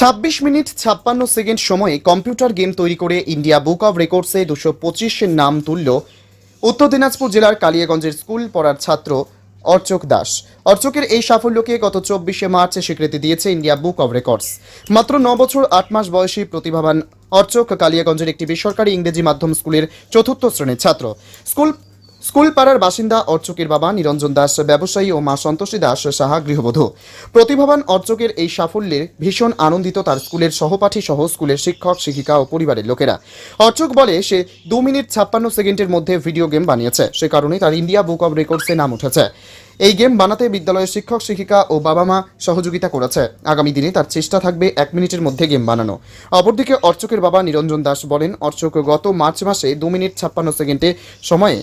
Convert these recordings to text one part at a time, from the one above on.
ছাব্বিশ মিনিট ছাপ্পান্ন সেকেন্ড সময়ে কম্পিউটার গেম তৈরি করে ইন্ডিয়া বুক অব রেকর্ডসে দুশো পঁচিশের নাম তুলল উত্তর দিনাজপুর জেলার কালিয়াগঞ্জের স্কুল পড়ার ছাত্র অর্চক দাস। অর্চকের এই সাফল্যকে গত চব্বিশে মার্চ স্বীকৃতি দিয়েছে ইন্ডিয়া বুক অব রেকর্ডস। মাত্র ন বছর, আট মাস বয়সী প্রতিভাবান অর্চক কালিয়াগঞ্জের একটি বেসরকারি ইংরেজি মাধ্যম স্কুলের চতুর্থ শ্রেণির ছাত্র। স্কুল স্কুল পাড়ার বাসিন্দা অর্চকের বাবা নিরঞ্জন দাস, ব্যবসায়ী ও মা সন্তোষী দাস সাহা গৃহবধূ। প্রতিভাবান অর্চকের এই সাফল্যে ভীষণ আনন্দিত তার স্কুলের সহপাঠী সহ স্কুলের শিক্ষক, শিক্ষিকা ও পরিবারের লোকেরা। অর্চক বলে, সে দু মিনিট ছাপ্পান্ন সেকেন্ডের মধ্যে ভিডিও গেম বানিয়েছে। সে কারণে তার ইন্ডিয়া বুক অব রেকর্ডসে নাম উঠেছে। এই গেম বানাতে বিদ্যালয়ের শিক্ষক, শিক্ষিকা ও বাবা মা সহযোগিতা করেছে। আগামী দিনে তার চেষ্টা থাকবে এক মিনিটের মধ্যে গেম বানানো। অপরদিকে অর্চকের বাবা নিরঞ্জন দাস বলেন, অর্চক গত মার্চ মাসে দু মিনিট ছাপ্পান্ন সেকেন্ডে সময়ে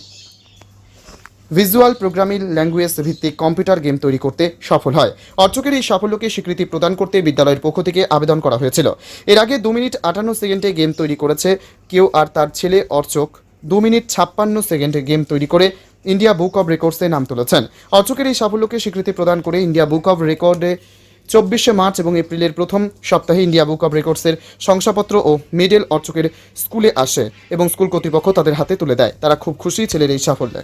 ভিজুয়াল প্রোগ্রামিং ল্যাঙ্গুয়েজ ভিত্তিক কম্পিউটার গেম তৈরি করতে সফল হয়। অর্চকের এই সাফল্যকে স্বীকৃতি প্রদান করতে বিদ্যালয়ের পক্ষ থেকে আবেদন করা হয়েছিল। এর আগে দু মিনিট আটান্ন সেকেন্ডে গেম তৈরি করেছে কেউ আর তার ছেলে অর্চক। দু মিনিট ছাপ্পান্ন সেকেন্ডে গেম তৈরি করে ইন্ডিয়া বুক অব রেকর্ডসে নাম তুলেছেন। অর্চকের এই সাফল্যকে স্বীকৃতি প্রদান করে ইন্ডিয়া বুক অব রেকর্ডে চব্বিশে মার্চ এবং এপ্রিলের প্রথম সপ্তাহে ইন্ডিয়া বুক অব রেকর্ডসের শংসাপত্র ও মেডেল অর্চকের স্কুলে আসে এবং স্কুল কর্তৃপক্ষ তাদের হাতে তুলে দেয়। তারা খুব খুশি ছেলের এই সাফল্যে।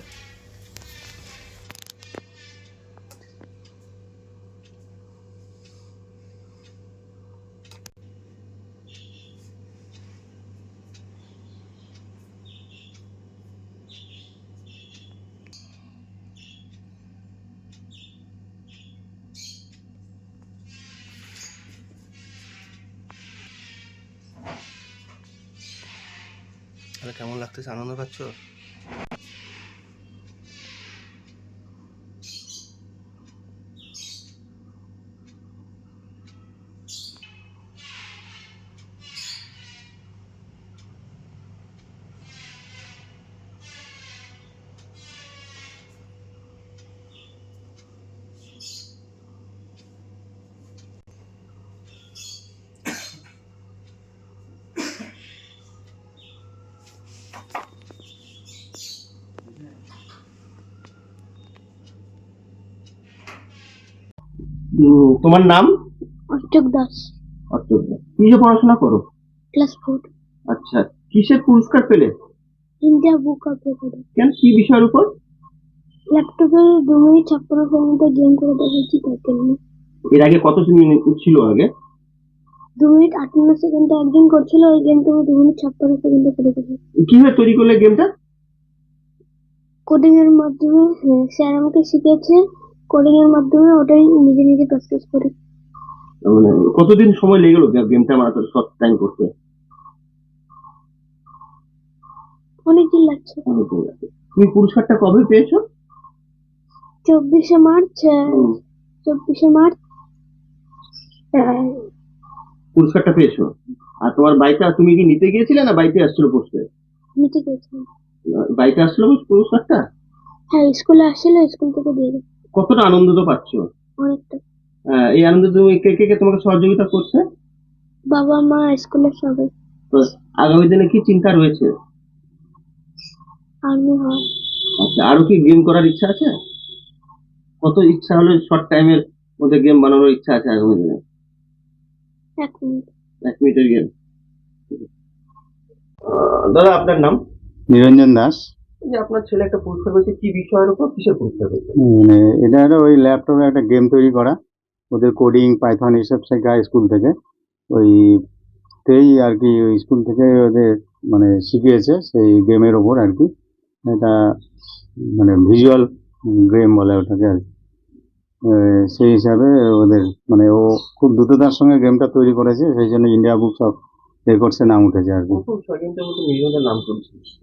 তাহলে কেমন লাগতেছে? আনন্দ পাচ্ছ? তোমার নাম? অর্চক দাস। অর্চক কি যে পড়াশোনা করো? Class four. আচ্ছা কিসের পুরস্কার পেলে? India book of record. কেন? কি বিষয়ের উপর? ল্যাপটপে দু মিনিট ছাপ্পান্ন সেকেন্ডে গেম করে দেখেছি তাই জন্য। এর আগে কত মিনিট ছিল আগে? দু মিনিট আটান্ন সেকেন্ডে একদিন করছিল ওই গেমটা আমি দু মিনিট ছাপ্পান্ন সেকেন্ডে করে দেখেছি। কীভাবে তৈরি করলে গেমটা? কোডিং এর মাধ্যমে হ্যাঁ, স্যার আমাকে শিখিয়েছে কোডিং এর মাধ্যমে ওটাই নিজে নিজে প্র্যাকটিস করি। মানে কতদিন সময় লেগে গেল গেমটা আমার শর্ট টাইম করতে? অনেকদিন লাগছে। তুমি পুরস্কারটা কবে পেয়েছ? চব্বিশে মার্চ চব্বিশে মার্চ পুরস্কারটা পেয়েছ? আর তোমার বাইকটা তুমি কি নিতে গিয়েছিলে না বাইকে আসছিল পোস্টে নিতে গেছিলাম বাইকে আসছিল পুরস্কারটা? হ্যাঁ স্কুলে আসছিল স্কুল থেকে দিয়ে দেয় কতটা আনন্দ তো পাচ্ছ? অনেকটা। এই আনন্দ তুমি কে কে কে তোমাকে সহযোগিতা করছে? বাবা মা স্কুলের সবাই। তো আগামী দিনে কি চিন্তা রয়েছে? আচ্ছা আরও কি গেম করার ইচ্ছা আছে? কত ইচ্ছা হলে শর্ট টাইমের মধ্যে গেম বানানোর ইচ্ছা আছে আগামী দিনে? এক মিনিট। এক মিনিটের গেম দাদা আপনার নাম? নিরঞ্জন দাস। যে আপনার ছেলে একটা পুরস্কার পেয়েছে কি বিষয়ের উপর কিসের পুরস্কার পেয়েছে মানে এটা হলো ওই ল্যাপটপে একটা গেম তৈরি করা। ওদের কোডিং পাইথন এইসব শেখা স্কুল থেকে। ওই তেই আর কি ওই স্কুল থেকে ওদের মানে শিখিয়েছে সেই গেমের ওপর আর কি। এটা মানে ভিজুয়াল গেম বলে ওটাকে আর সেই হিসাবে ওদের মানে ও খুব দ্রুততার সঙ্গে গেমটা তৈরি করেছে, সেই জন্য ইন্ডিয়া বুকস অফ রেকর্ডসে নাম উঠেছে আর কি।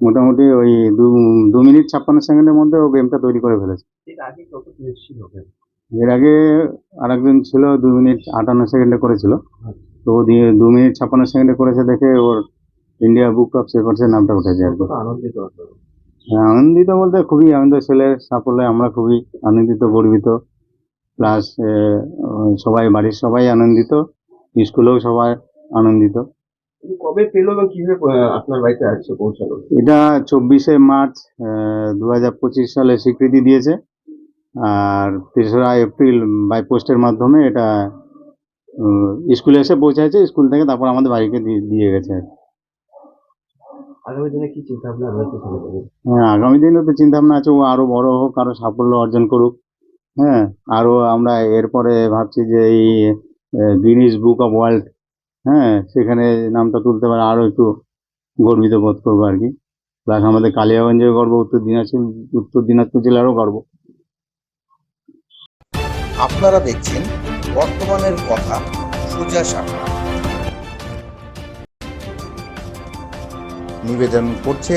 মোটামুটি ওই দু মিনিট ছাপ্পান্ন সেকেন্ডের মধ্যে ও গেমটা তৈরি করে ফেলেছে। এর আগে আরেকজন ছিল দু মিনিট আটান্ন সেকেন্ডে করেছিল। তো ও দিয়ে দু মিনিট ছাপ্পান্ন সেকেন্ডে করেছে দেখে ওর ইন্ডিয়া বুক অফ রেকর্ডসের নামটা উঠেছে আর কি। আনন্দিত হ্যাঁ, আনন্দিত বলতে খুবই আনন্দ ছেলের সাফল্যে আমরা খুবই আনন্দিত গর্বিত। প্লাস সবাই বাড়ির সবাই আনন্দিত স্কুলেও সবাই আনন্দিত। কবে পেল এবং কীভাবে আপনার বাড়িতে আসছে পৌঁছালো এটা চব্বিশে মার্চ দু হাজার পঁচিশ সালে স্বীকৃতি দিয়েছে। আর তেসরা এপ্রিল বাই পোস্টের মাধ্যমে এটা স্কুলে এসে পৌঁছাচ্ছে স্কুল থেকে তারপর আমাদের বাড়িকে দিয়ে গেছে আর আগামী দিনে কি চিন্তা ভাবনা রয়েছে হ্যাঁ আগামী দিনে তো চিন্তা ভাবনা আছে ও আরও বড় হোক আরও সাফল্য অর্জন করুক। হ্যাঁ আরও আমরা এরপরে ভাবছি যে এই গিনিস বুক অফ ওয়ার্ল্ড হ্যাঁ সেখানে নামটা তুলতে পারে আরও একটু গর্বিত বোধ করব আর কি। প্লাস আমাদের কালিয়াগঞ্জের গর্ব, উত্তর দিনাজপুর উত্তর দিনাজপুর জেলারও গর্ব। আপনারা দেখছেন বর্তমানের কথা সোজা সাপটা নিবেদন করছে